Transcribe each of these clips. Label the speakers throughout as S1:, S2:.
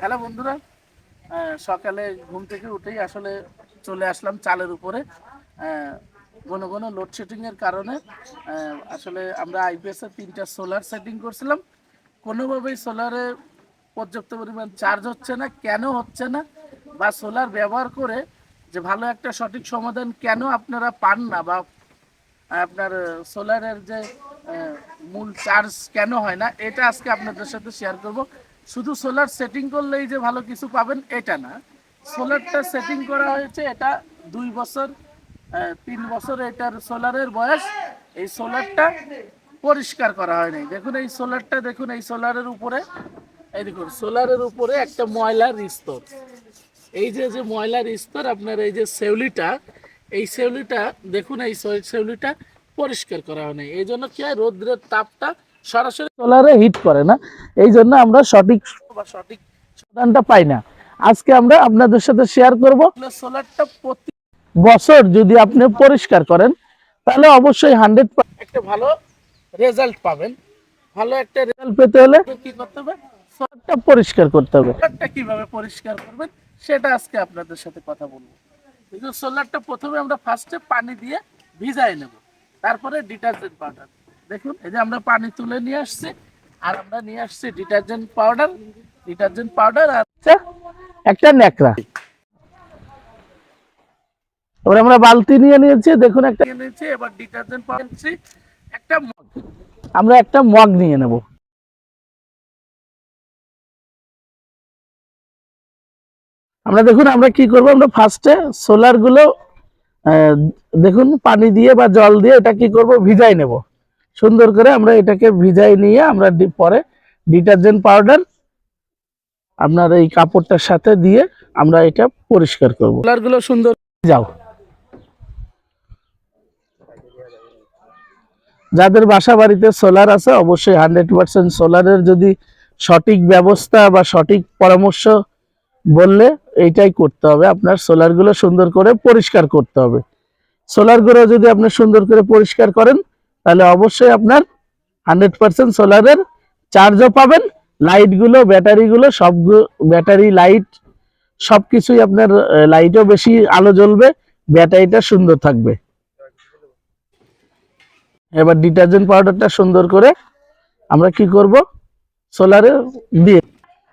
S1: Hello বন্ধুরা সকালে ঘুম থেকে উঠেই আসলে চলে আসলাম চালের উপরে। ঘন ঘন লোডশেডিং এর কারণে আসলে আমরা আইপিএস এর তিনটা সোলার সেটিং করছিলাম। কোনোভাবেই সোলারে পর্যাপ্ত পরিমাণ চার্জ হচ্ছে না, কেন হচ্ছে না, বা সোলার ব্যবহার করে যে ভালো একটা সঠিক সমাধান কেন আপনারা পান না, বা আপনার সোলারের যে মূল চার্জ কেন হয় না, এটা আজকে আপনাদের সাথে শেয়ার করব। শুধু সোলার সেটিং করলেই যে ভালো কিছু পাবেন, এটা না। সোলারটা সেটিং করা হয়েছে, এটা দুই বছর তিন বছর এটার সোলারের বয়স। এই সোলারটা পরিষ্কার করা হয়নি। দেখুন এই সোলারটা দেখুন এই সোলারের উপরে। এই দেখুন সোলারের উপরে একটা ময়লার স্তর এই যে যে ময়লার স্তর আপনার এই যে সেউলিটা এই সেউলিটা দেখুন এই সেউলিটা পরিষ্কার করা হয় নাই এই জন্য কি হয়, রোদ্রের তাপটা সরাসরি সোলারে হিট করে না। এই জন্য আমরা সঠিক সঠিক সমাধানটা পাই না। আজকে আমরা আপনাদের সাথে শেয়ার করব। সোলারটা প্রতি বছর যদি আপনি পরিষ্কার করেন, তাহলে অবশ্যই হান্ড্রেড একটা ভালো রেজাল্ট পাবেন। ভালো একটা রেজাল্ট পেতে হলে কি করতে হবে? সোলারটা পরিষ্কার করতে হবে। সোলারটা কীভাবে পরিষ্কার করবেন, সেটা আজকে আপনাদের সাথে কথা বলব। সোলারটা প্রথমে আমরা ফার্স্টে পানি দিয়ে ভিজাই নেব। তারপরে ডিটারজেন্ট পাউডার দেখুন, এই যে আমরা পানি তুলে নিয়ে আসছি, আর আমরা নিয়ে আসছি ডিটারজেন্ট পাউডার ডিটারজেন্ট পাউডার আর একটা ন্যাকড়া। এবার আমরা বালতি নিয়ে নিয়েছি, দেখুন একটা নিয়ে নিয়েছি, এবার ডিটারজেন্ট পাউডার একটা মগ। আমরা একটা মগ নিয়ে নেব। আমরা দেখুন, আমরা কি করব, আমরা ফার্স্টে সোলারগুলো দেখুন, পানি দিয়ে বা জল দিয়ে এটা কি করব, ভিজাই নেব। সুন্দর করে আমরা এটাকে ভিজাই নিয়ে আমরা পরে ডিটারজেন্ট পাউডার আপনার এই কাপড়টার সাথে দিয়ে আমরা এটা পরিষ্কার করব। সোলারগুলো সুন্দর। যাও। যাদের বাসা বাড়িতে সোলার আছে, অবশ্যই হান্ড্রেড পার্সেন্ট সোলারের যদি সঠিক ব্যবস্থা বা সঠিক পরামর্শ বললে এইটাই করতে হবে। আপনার সোলারগুলো সুন্দর করে পরিষ্কার করতে হবে। সোলারগুলো যদি আপনি সুন্দর করে পরিষ্কার করেন তাহলে অবশ্যই আপনার হান্ড্রেড পার্সেন্ট সোলারের চার্জও পাবেন লাইটগুলো ব্যাটারিগুলো সব ব্যাটারি লাইট সব কিছুই আপনার লাইটও বেশি আলো জ্বলবে ব্যাটারিটা সুন্দর থাকবে। এবার ডিটারজেন্ট পাউডারটা সুন্দর করে আমরা কি করব? সোলারে দিয়ে।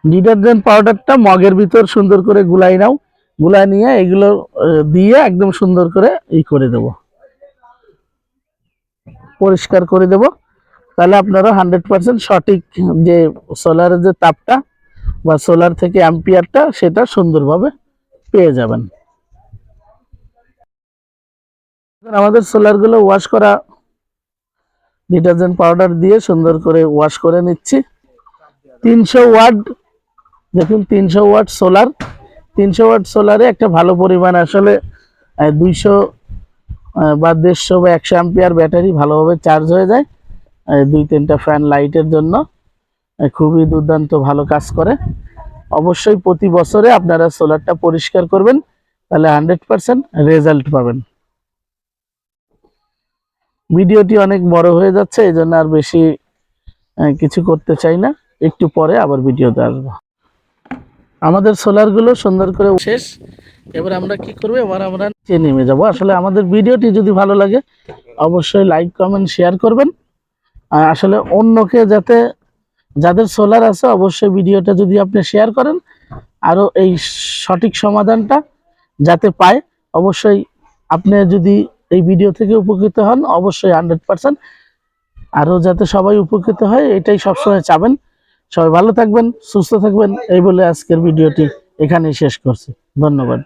S1: ডিটারজেন্ট পাউডারটা মগের ভিতর সুন্দর করে গুলাই নাও, গুলাই নিয়ে এগুলো দিয়ে একদম সুন্দর করে ই করে দেব। পরিষ্কার করে দেব। তাহলে আপনারা হান্ড্রেড পার্সেন্ট সঠিক যে সোলারের যে তাপটা বা সোলার থেকে অ্যাম্পিয়ারটা সেটা সুন্দরভাবে পেয়ে যাবেন। আমাদের সোলারগুলো ওয়াশ করা ডিটারজেন্ট পাউডার দিয়ে সুন্দর করে ওয়াশ করে নিচ্ছি। তিনশো ওয়াট, দেখুন তিনশো ওয়াট সোলার তিনশো ওয়াট সোলারে একটা ভালো পরিমাণ আসলে দুইশো বা দেড়শো বা একশো অ্যাম্পিয়ার ব্যাটারি ভালোভাবে চার্জ হয়ে যায় দুই তিনটা ফ্যান লাইটের জন্য খুবই দুর্দান্ত ভালো কাজ করে। অবশ্যই প্রতি বছরে আপনারা সোলারটা পরিষ্কার করবেন, তাহলে হান্ড্রেড পার্সেন্ট রেজাল্ট পাবেন। ভিডিওটি অনেক বড় হয়ে যাচ্ছে, এই জন্য আর বেশি কিছু করতে চাই না। একটু পরে আবার ভিডিওতে আসব। আমাদের সোলারগুলো সুন্দর করে শেষ। এবার আমরা কি করব? এবার আমরা নিচে নেমে যাব। আসলে আমাদের ভিডিওটি যদি ভালো লাগে, অবশ্যই লাইক কমেন্ট শেয়ার করবেন। আসলে অন্যকে যাতে, যাদের সোলার আছে, অবশ্যই ভিডিওটা যদি আপনি শেয়ার করেন আরও এই সঠিক সমাধানটা যাতে পায়, অবশ্যই আপনি যদি এই ভিডিও থেকে উপকৃত হন, অবশ্যই হান্ড্রেড পার্সেন্ট আরও যাতে সবাই উপকৃত হয়, এটাই সবসময় চাবেন। সবাই ভালো থাকবেন, সুস্থ থাকবেন, এই বলে আজকের ভিডিওটি এখানেই শেষ করছি। ধন্যবাদ।